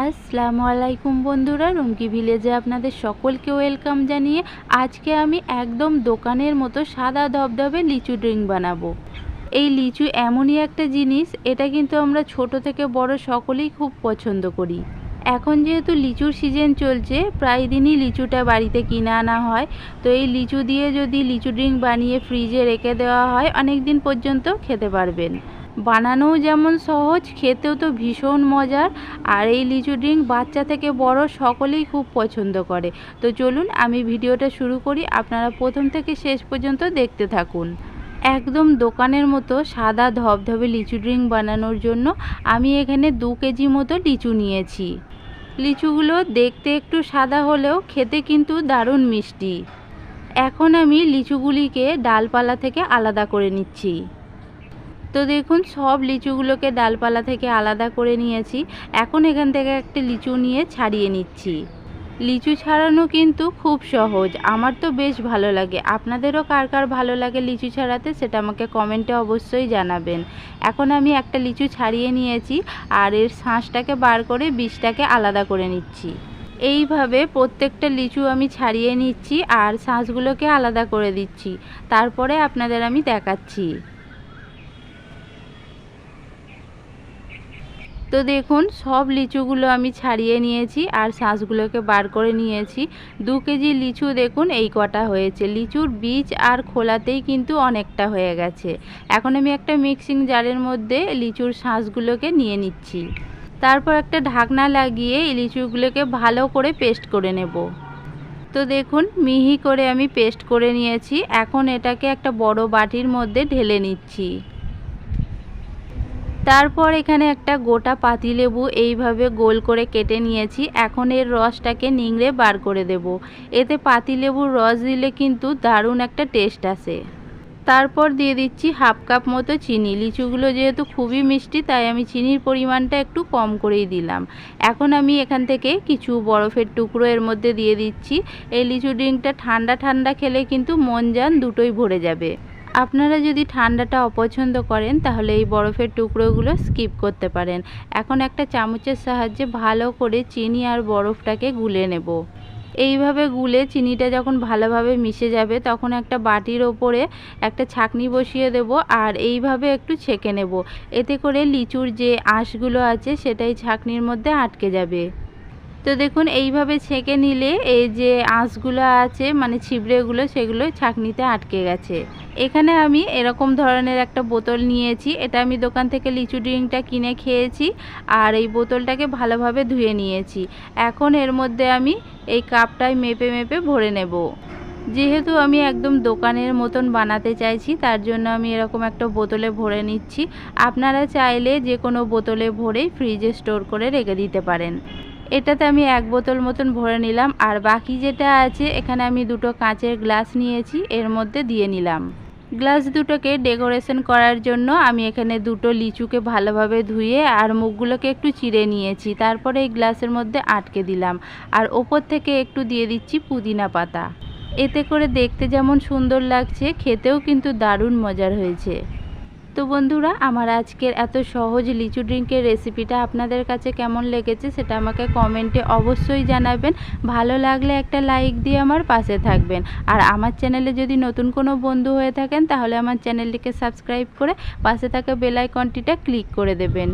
আসসালামু আলাইকুম বন্ধুরা, রুমকি ভিলেজে আপনাদের সকলকে ওয়েলকাম জানিয়ে আজকে আমি একদম দোকানের মতো সাদা ধবধবে লিচু ড্রিঙ্ক বানাবো। এই লিচু এমনই একটা জিনিস, এটা কিন্তু আমরা ছোট থেকে বড় সকলেই খুব পছন্দ করি। এখন যেহেতু লিচুর সিজন চলছে, প্রায় দিনই লিচুটা বাড়িতে কিনে আনা হয়। তো এই লিচু দিয়ে যদি লিচু ড্রিঙ্ক বানিয়ে ফ্রিজে রেখে দেওয়া হয় অনেক দিন পর্যন্ত খেতে পারবেন। বানানোও যেমন সহজ, খেতেও তো ভীষণ মজার। আর এই লিচু ড্রিঙ্ক বাচ্চা থেকে বড় সকলেই খুব পছন্দ করে। তো চলুন আমি ভিডিওটা শুরু করি। আপনারা প্রথম থেকে শেষ পর্যন্ত দেখতে থাকুন। একদম দোকানের মতো সাদা ধবধবে লিচু ড্রিঙ্ক বানানোর জন্য আমি এখানে দু কেজি মতো লিচু নিয়েছি। লিচুগুলো দেখতে একটু সাদা হলেও খেতে কিন্তু দারুণ মিষ্টি। এখন আমি লিচুগুলিকে ডালপালা থেকে আলাদা করে নিচ্ছি। তো দেখুন, সব লিচুগুলোকে ডালপালা থেকে আলাদা করে নিয়েছি। এখন এখান থেকে একটা লিচু নিয়ে ছাড়িয়ে নিচ্ছি। লিচু ছাড়ানো কিন্তু খুব সহজ। আমার তো বেশ ভালো লাগে। আপনাদেরও কার কার ভালো লাগে লিচু ছাড়াতে সেটা আমাকে কমেন্টে অবশ্যই জানাবেন। এখন আমি একটা লিচু ছাড়িয়ে নিয়েছি আর এর শাঁসটাকে বার করে বীজটাকে আলাদা করে নিচ্ছি। এইভাবে প্রত্যেকটা লিচু আমি ছাড়িয়ে নিচ্ছি আর শাঁসগুলোকে আলাদা করে দিচ্ছি। তারপরে আপনাদের আমি দেখাচ্ছি। তো দেখুন, সব লিচুগুলো আমি ছাড়িয়ে নিয়েছি আর শাঁসগুলোকে বার করে নিয়েছি। দু কেজি লিচু দেখুন, এই কটা হয়েছে। লিচুর বীজ আর খোলাতেই কিন্তু অনেকটা হয়ে গেছে। এখন আমি একটা মিক্সিং জারের মধ্যে লিচুর শাঁসগুলোকে নিয়ে নিচ্ছি। তারপর একটা ঢাকনা লাগিয়ে লিচুগুলোকে ভালো করে পেস্ট করে নেব। তো দেখুন, মিহি করে আমি পেস্ট করে নিয়েছি। এখন এটাকে একটা বড় বাটির মধ্যে ঢেলে নিচ্ছি। তারপর এখানে একটা গোটা পাতিলেবু এইভাবে গোল করে কেটে নিয়েছি। এখন এর রসটাকে নিংড়ে বার করে দেব। এতে পাতিলেবুর রস দিলে কিন্তু দারুণ একটা টেস্ট আসে। তারপর দিয়ে দিচ্ছি হাফ কাপ মতো চিনি। লিচুগুলো যেহেতু খুবই মিষ্টি, তাই আমি চিনির পরিমাণটা একটু কম করেই দিলাম। এখন আমি এখান থেকে কিছু বরফের টুকরো এর মধ্যে দিয়ে দিচ্ছি। এই লিচু ড্রিঙ্কটা ঠান্ডা ঠান্ডা খেলে কিন্তু মন যান দুটোই ভরে যাবে। আপনারা যদি ঠান্ডাটা অপছন্দ করেন, তাহলে এই বরফের টুকরোগুলো স্কিপ করতে পারেন। এখন একটা চামচের সাহায্যে ভালো করে চিনি আর বরফটাকে গুলে নেব। এইভাবে গুলে চিনিটা যখন ভালোভাবে মিশে যাবে, তখন একটা বাটির ওপরে একটা ছাকনি বসিয়ে দেব আর এইভাবে একটু ছেঁকে নেব। এতে করে লিচুর যে আঁশগুলো আছে, সেটাই ছাকনির মধ্যে আটকে যাবে। তো দেখুন, এইভাবে ছেঁকে নিলে এই যে আঁশগুলো আছে মানে ছিবড়েগুলো, সেগুলো ছাকনিতে আটকে গেছে। এখানে আমি এরকম ধরনের একটা বোতল নিয়েছি। এটা আমি দোকান থেকে লিচু ড্রিঙ্কটা কিনে খেয়েছি আর এই বোতলটাকে ভালোভাবে ধুয়ে নিয়েছি। এখন এর মধ্যে আমি এই কাপটায় মেপে মেপে ভরে নেব। যেহেতু আমি একদম দোকানের মতন বানাতে চাইছি, তার জন্য আমি এরকম একটা বোতলে ভরে নিচ্ছি। আপনারা চাইলে যে কোনো বোতলে ভরেই ফ্রিজে স্টোর করে রেখে দিতে পারেন। এটাতে আমি এক বোতল মতন ভরে নিলাম। আর বাকি যেটা আছে, এখানে আমি দুটো কাঁচের গ্লাস নিয়েছি, এর মধ্যে দিয়ে নিলাম। গ্লাস দুটোকে ডেকোরেশন করার জন্য আমি এখানে দুটো লিচুকে ভালোভাবে ধুয়ে আর মুখগুলোকে একটু চিড়ে নিয়েছি। তারপরে এই গ্লাসের মধ্যে আটকে দিলাম। আর ওপর থেকে একটু দিয়ে দিচ্ছি পুদিনা পাতা। এতে করে দেখতে যেমন সুন্দর লাগছে, খেতেও কিন্তু দারুণ মজার হয়েছে। তো বন্ধুরা, আমার আজকের এত সহজ লিচু ড্রিঙ্কের রেসিপিটা আপনাদের কাছে কেমন লেগেছে সেটা আমাকে কমেন্টে অবশ্যই জানাবেন। ভালো লাগলে একটা লাইক দিয়ে আমার পাশে থাকবেন। আর আমার চ্যানেলে যদি নতুন কোনো বন্ধু হয়ে থাকেন, তাহলে আমার চ্যানেলটিকে সাবস্ক্রাইব করে পাশে থাকা বেলাইকনটিটা ক্লিক করে দেবেন।